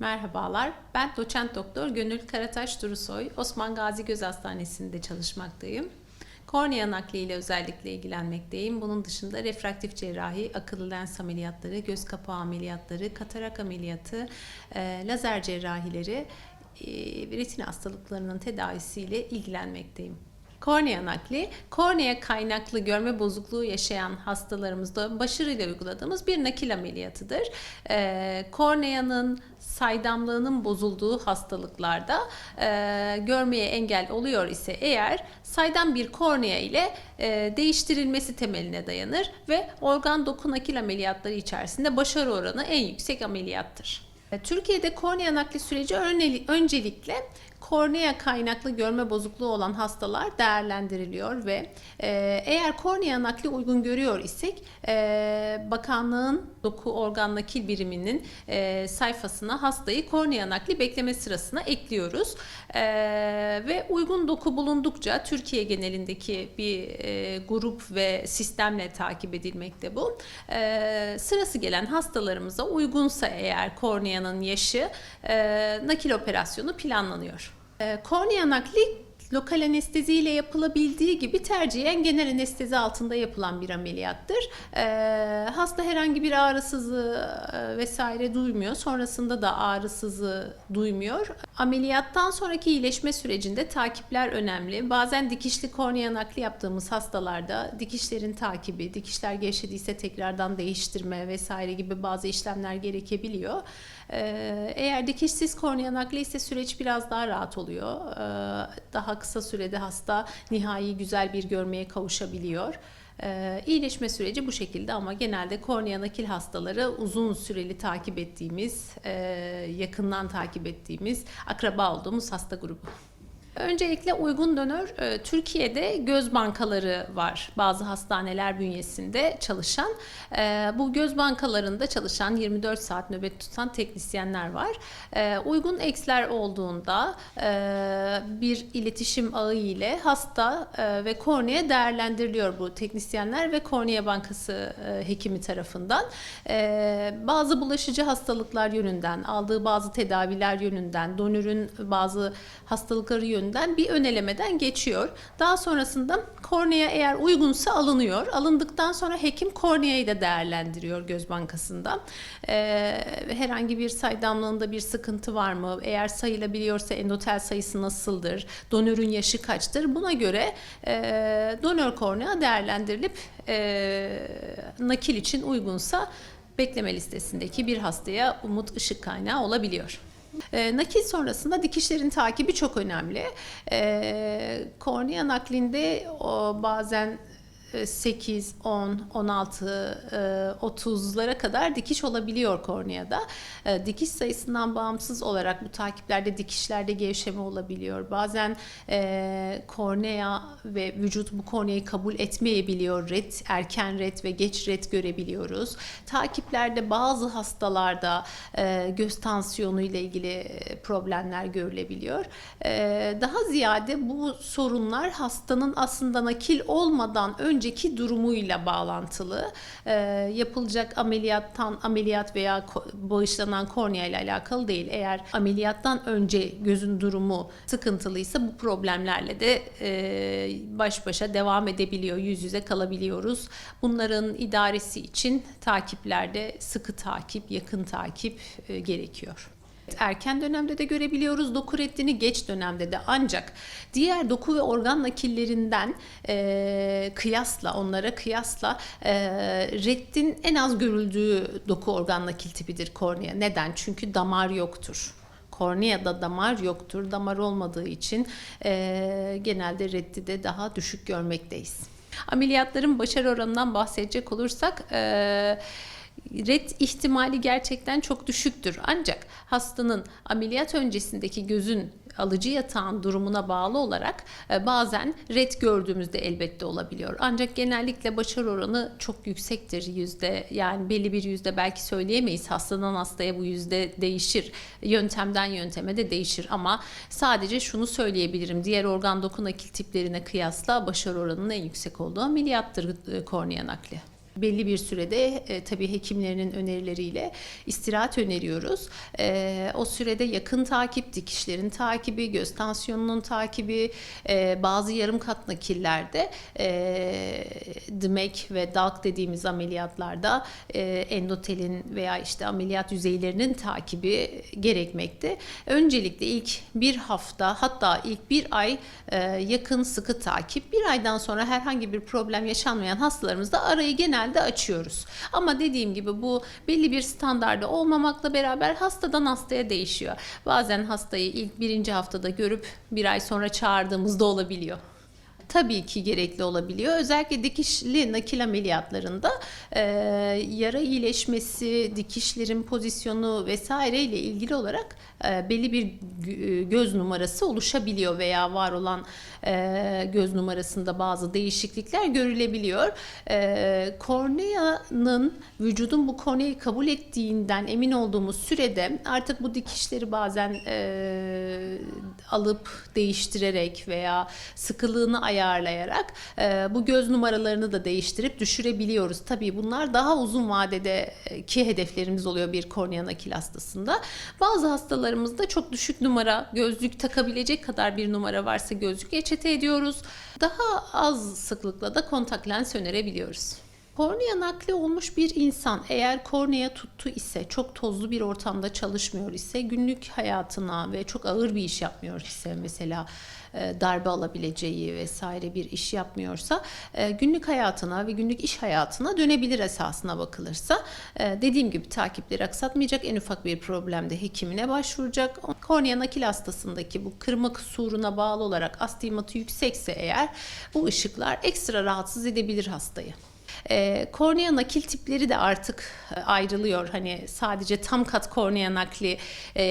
Merhabalar, ben doçent doktor Gönül Karataş Durusoy, Osman Gazi Göz Hastanesi'nde çalışmaktayım. Kornea nakliyle özellikle ilgilenmekteyim. Bunun dışında refraktif cerrahi, akıllı lens ameliyatları, göz kapağı ameliyatları, katarak ameliyatı, e, lazer cerrahileri, e, retina hastalıklarının tedavisiyle ilgilenmekteyim. Kornea nakli, kornea kaynaklı görme bozukluğu yaşayan hastalarımızda başarıyla uyguladığımız bir nakil ameliyatıdır. Ee, korneanın saydamlığının bozulduğu hastalıklarda e, görmeye engel oluyor ise eğer saydam bir kornea ile e, değiştirilmesi temeline dayanır ve organ doku nakil ameliyatları içerisinde başarı oranı en yüksek ameliyattır. E, Türkiye'de kornea nakli süreci öncelikle kornea kaynaklı görme bozukluğu olan hastalar değerlendiriliyor ve e, eğer kornea nakli uygun görüyor isek e, bakanlığın doku organ nakil biriminin e, sayfasına hastayı kornea nakli bekleme sırasına ekliyoruz E, ve uygun doku bulundukça Türkiye genelindeki bir e, grup ve sistemle takip edilmekte bu. E, sırası gelen hastalarımıza uygunsa eğer korneanın yaşı e, nakil operasyonu planlanıyor. E, kornea nakli lokal anestezi ile yapılabildiği gibi tercihen genel anestezi altında yapılan bir ameliyattır. E, hasta herhangi bir ağrısızlığı e, vesaire duymuyor. Sonrasında da ağrısızlığı duymuyor. Ameliyattan sonraki iyileşme sürecinde takipler önemli. Bazen dikişli kornea nakli yaptığımız hastalarda dikişlerin takibi, dikişler gevşediyse tekrardan değiştirme vesaire gibi bazı işlemler gerekebiliyor. Ee, Eğer dikişsiz kornea nakli ise süreç biraz daha rahat oluyor. Ee, Daha kısa sürede hasta nihai güzel bir görmeye kavuşabiliyor. Ee, İyileşme süreci bu şekilde ama genelde kornea nakil hastaları uzun süreli takip ettiğimiz, e, yakından takip ettiğimiz, akraba olduğumuz hasta grubu. Öncelikle uygun donör e, Türkiye'de göz bankaları var. Bazı hastaneler bünyesinde çalışan. E, Bu göz bankalarında çalışan 24 saat nöbet tutan teknisyenler var. E, Uygun eksler olduğunda bir iletişim ağı ile hasta ve kornea değerlendiriliyor bu teknisyenler ve kornea bankası hekimi tarafından. Bazı bulaşıcı hastalıklar yönünden, aldığı bazı tedaviler yönünden, donörün bazı hastalıkları yönünden bir önelemeden geçiyor. Daha sonrasında kornea eğer uygunsa alınıyor. Alındıktan sonra hekim korneayı da değerlendiriyor göz bankasında. Ee, herhangi bir saydamlığında bir sıkıntı var mı? Eğer sayılabiliyorsa endotel sayısı nasıldır? Donörün yaşı kaçtır? Buna göre e, donör kornea değerlendirilip e, nakil için uygunsa bekleme listesindeki bir hastaya umut ışık kaynağı olabiliyor. E, nakil sonrasında dikişlerin takibi çok önemli. E, kornea naklinde o bazen 8, 10, 16, e, 30'lara kadar dikiş olabiliyor korneada. E, Dikiş sayısından bağımsız olarak bu takiplerde dikişlerde gevşeme olabiliyor. Bazen e, kornea ve vücut bu korneayı kabul etmeyebiliyor. Red, erken red ve geç red görebiliyoruz. Takiplerde bazı hastalarda e, göz tansiyonu ile ilgili problemler görülebiliyor. Daha ziyade bu sorunlar hastanın aslında nakil olmadan önceki durumuyla bağlantılı. E, yapılacak ameliyattan ameliyat veya bağışlanan kornea ile alakalı değil. Eğer ameliyattan önce gözün durumu sıkıntılıysa bu problemlerle de e, baş başa devam edebiliyor, yüz yüze kalabiliyoruz. Bunların idaresi için takiplerde sıkı takip, yakın takip e, gerekiyor. Erken dönemde de görebiliyoruz doku reddini geç dönemde de ancak diğer doku ve organ nakillerinden e, kıyasla onlara kıyasla e, reddin en az görüldüğü doku organ nakil tipidir kornea. Neden? Çünkü damar yoktur. Korneada damar yoktur. Damar olmadığı için e, genelde reddi de daha düşük görmekteyiz. Ameliyatların başarı oranından bahsedecek olursak e, red ihtimali gerçekten çok düşüktür. Ancak hastanın ameliyat öncesindeki gözün alıcı yatağın durumuna bağlı olarak e, bazen red gördüğümüzde elbette olabiliyor. Ancak genellikle başarı oranı çok yüksektir yüzde yani belli bir yüzde belki söyleyemeyiz hastadan hastaya bu yüzde değişir yöntemden yönteme de değişir ama sadece şunu söyleyebilirim diğer organ doku tiplerine kıyasla başarı oranının en yüksek olduğu ameliyattır e, kornea nakli. Belli bir sürede e, tabii hekimlerinin önerileriyle istirahat öneriyoruz. E, o sürede yakın takip, dikişlerin takibi, göz tansiyonunun takibi, e, bazı yarım kat nakillerde e, DMEK ve DALK dediğimiz ameliyatlarda e, endotelin veya işte ameliyat yüzeylerinin takibi gerekmekte. Öncelikle ilk bir hafta hatta ilk bir ay e, yakın sıkı takip. Bir aydan sonra herhangi bir problem yaşanmayan hastalarımızda arayı genelde açıyoruz. Ama dediğim gibi bu belli bir standarda olmamakla beraber hastadan hastaya değişiyor. Bazen hastayı ilk birinci haftada görüp bir ay sonra çağırdığımızda olabiliyor tabii ki gerekli olabiliyor. Özellikle dikişli nakil ameliyatlarında e, yara iyileşmesi, dikişlerin pozisyonu vesaire ile ilgili olarak e, belli bir gö- göz numarası oluşabiliyor veya var olan e, göz numarasında bazı değişiklikler görülebiliyor. E, korneanın vücudun bu korneayı kabul ettiğinden emin olduğumuz sürede artık bu dikişleri bazen e, alıp değiştirerek veya sıkılığını ayarlayarak e, bu göz numaralarını da değiştirip düşürebiliyoruz. Tabii bunlar daha uzun vadedeki hedeflerimiz oluyor bir kornea nakil hastasında. Bazı hastalarımızda çok düşük numara, gözlük takabilecek kadar bir numara varsa gözlük reçete ediyoruz. Daha az sıklıkla da kontak lens önerebiliyoruz. Kornea nakli olmuş bir insan eğer kornea tuttu ise çok tozlu bir ortamda çalışmıyor ise günlük hayatına ve çok ağır bir iş yapmıyor ise mesela e, darbe alabileceği vesaire bir iş yapmıyorsa e, günlük hayatına ve günlük iş hayatına dönebilir esasına bakılırsa. E, Dediğim gibi takipleri aksatmayacak en ufak bir problemde hekimine başvuracak. Kornea nakil hastasındaki bu kırma kusuruna bağlı olarak astigmatı yüksekse eğer bu ışıklar ekstra rahatsız edebilir hastayı. E, kornea nakil tipleri de artık e, ayrılıyor. Hani sadece tam kat kornea nakli e,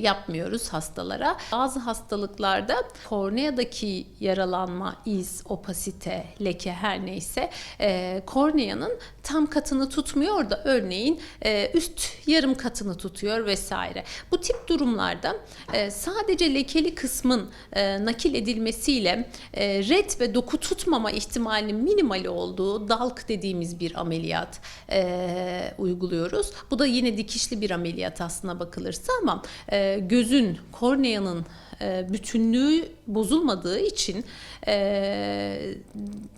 yapmıyoruz hastalara. Bazı hastalıklarda korneadaki yaralanma, iz, opasite, leke her neyse e, korneanın tam katını tutmuyor da örneğin e, üst yarım katını tutuyor vesaire. Bu tip durumlarda e, sadece lekeli kısmın e, nakil edilmesiyle e, ret ve doku tutmama ihtimalinin minimal olduğu dalk dediğimiz bir ameliyat e, uyguluyoruz. Bu da yine dikişli bir ameliyat aslına bakılırsa ama e, gözün, korneanın bütünlüğü bozulmadığı için e,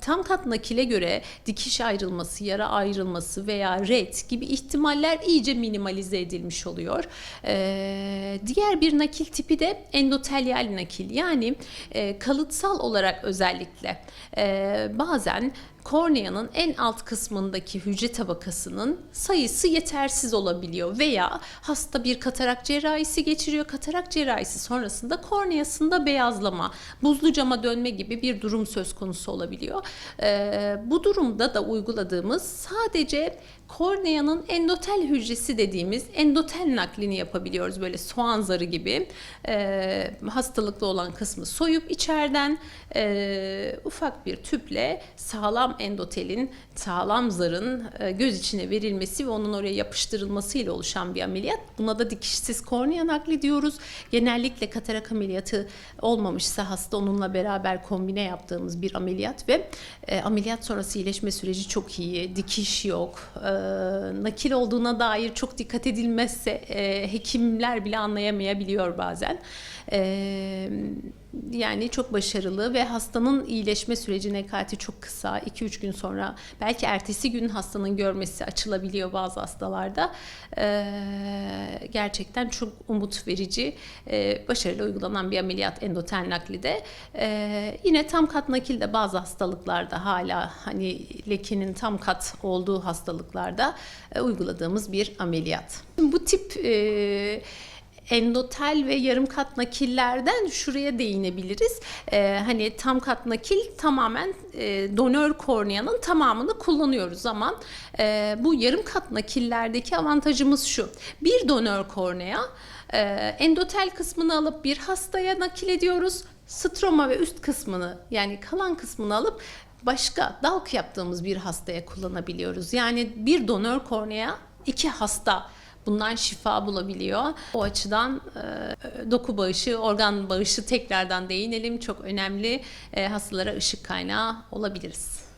tam kat nakile göre dikiş ayrılması, yara ayrılması veya ret gibi ihtimaller iyice minimalize edilmiş oluyor. E, diğer bir nakil tipi de endotelyal nakil yani e, kalıtsal olarak özellikle e, bazen korneanın en alt kısmındaki hücre tabakasının sayısı yetersiz olabiliyor veya hasta bir katarak cerrahisi geçiriyor. Katarak cerrahisi sonrasında korneasında beyazlama, buzlu cama dönme gibi bir durum söz konusu olabiliyor. Ee, bu durumda da uyguladığımız sadece korneanın endotel hücresi dediğimiz endotel naklini yapabiliyoruz. Böyle soğan zarı gibi Ee, hastalıklı olan kısmı soyup içeriden e, ufak bir tüple sağlam endotelin, sağlam zarın e, göz içine verilmesi ve onun oraya yapıştırılmasıyla oluşan bir ameliyat. Buna da dikişsiz kornea nakli diyoruz. Genellikle katarak ameliyatı olmamışsa hasta onunla beraber kombine yaptığımız bir ameliyat ve e, ameliyat sonrası iyileşme süreci çok iyi. Dikiş yok. E, nakil olduğuna dair çok dikkat edilmezse e, hekimler bile anlayamayabiliyor bazen. Yani çok başarılı ve hastanın iyileşme süreci nekati çok kısa. 2-3 gün sonra belki ertesi gün hastanın görmesi açılabiliyor bazı hastalarda. Gerçekten çok umut verici, başarılı uygulanan bir ameliyat endotel nakli de. Ee, yine tam kat nakil de bazı hastalıklarda hala hani lekenin tam kat olduğu hastalıklarda uyguladığımız bir ameliyat. Bu tip e, endotel ve yarım kat nakillerden şuraya değinebiliriz. Ee, hani tam kat nakil tamamen e, donör korneanın tamamını kullanıyoruz ama e, bu yarım kat nakillerdeki avantajımız şu. Bir donör kornea e, endotel kısmını alıp bir hastaya nakil ediyoruz. Stroma ve üst kısmını yani kalan kısmını alıp başka dalk yaptığımız bir hastaya kullanabiliyoruz. Yani bir donör kornea iki hasta bundan şifa bulabiliyor. O açıdan e, doku bağışı, organ bağışı tekrardan değinelim. Çok önemli. E, hastalara ışık kaynağı olabiliriz.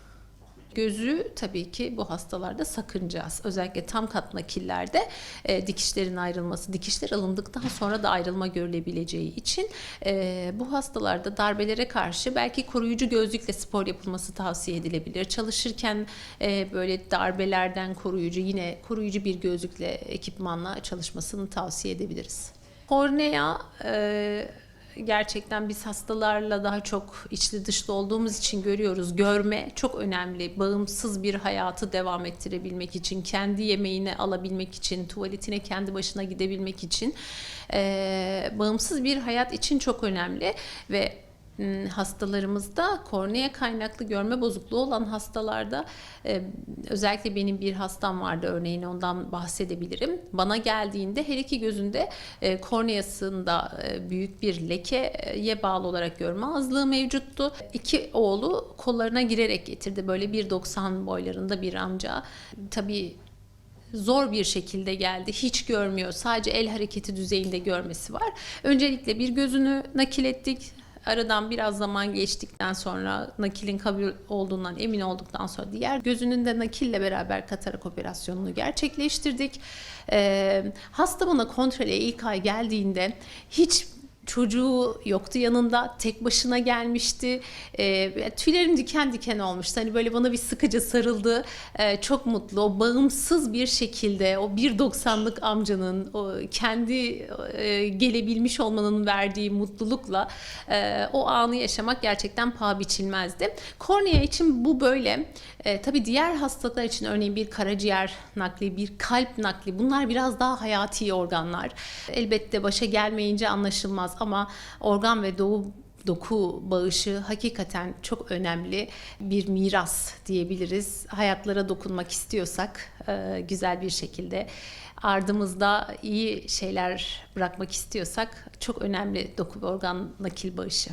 Gözü tabii ki bu hastalarda sakıncağız. Özellikle tam kat nakillerde e, dikişlerin ayrılması, dikişler alındıktan sonra da ayrılma görülebileceği için e, bu hastalarda darbelere karşı belki koruyucu gözlükle spor yapılması tavsiye edilebilir. Çalışırken e, böyle darbelerden koruyucu yine koruyucu bir gözlükle ekipmanla çalışmasını tavsiye edebiliriz. Kornea e, gerçekten biz hastalarla daha çok içli dışlı olduğumuz için görüyoruz. Görme çok önemli. Bağımsız bir hayatı devam ettirebilmek için, kendi yemeğini alabilmek için, tuvaletine kendi başına gidebilmek için e, bağımsız bir hayat için çok önemli ve hastalarımızda kornea kaynaklı görme bozukluğu olan hastalarda e, özellikle benim bir hastam vardı örneğin ondan bahsedebilirim. Bana geldiğinde her iki gözünde e, korneasında e, büyük bir lekeye bağlı olarak görme azlığı mevcuttu. İki oğlu kollarına girerek getirdi. Böyle 1.90 boylarında bir amca. Tabii zor bir şekilde geldi. Hiç görmüyor. Sadece el hareketi düzeyinde görmesi var. Öncelikle bir gözünü nakil ettik. Aradan biraz zaman geçtikten sonra nakilin kabul olduğundan emin olduktan sonra diğer gözünün de nakille beraber katarak operasyonunu gerçekleştirdik. Ee, hasta bana kontrole ilk ay geldiğinde hiç çocuğu yoktu yanında tek başına gelmişti. E, tüylerim diken diken olmuştu. Hani böyle bana bir sıkıca sarıldı. E, çok mutlu. O bağımsız bir şekilde o 1.90'lık amcanın o kendi e, gelebilmiş olmanın verdiği mutlulukla e, o anı yaşamak gerçekten paha biçilmezdi. Kornea için bu böyle. E, tabii diğer hastalıklar için örneğin bir karaciğer nakli bir kalp nakli bunlar biraz daha hayati organlar. Elbette başa gelmeyince anlaşılmaz ama organ ve doğu doku bağışı hakikaten çok önemli bir miras diyebiliriz. Hayatlara dokunmak istiyorsak e, güzel bir şekilde ardımızda iyi şeyler bırakmak istiyorsak çok önemli doku ve organ nakil bağışı.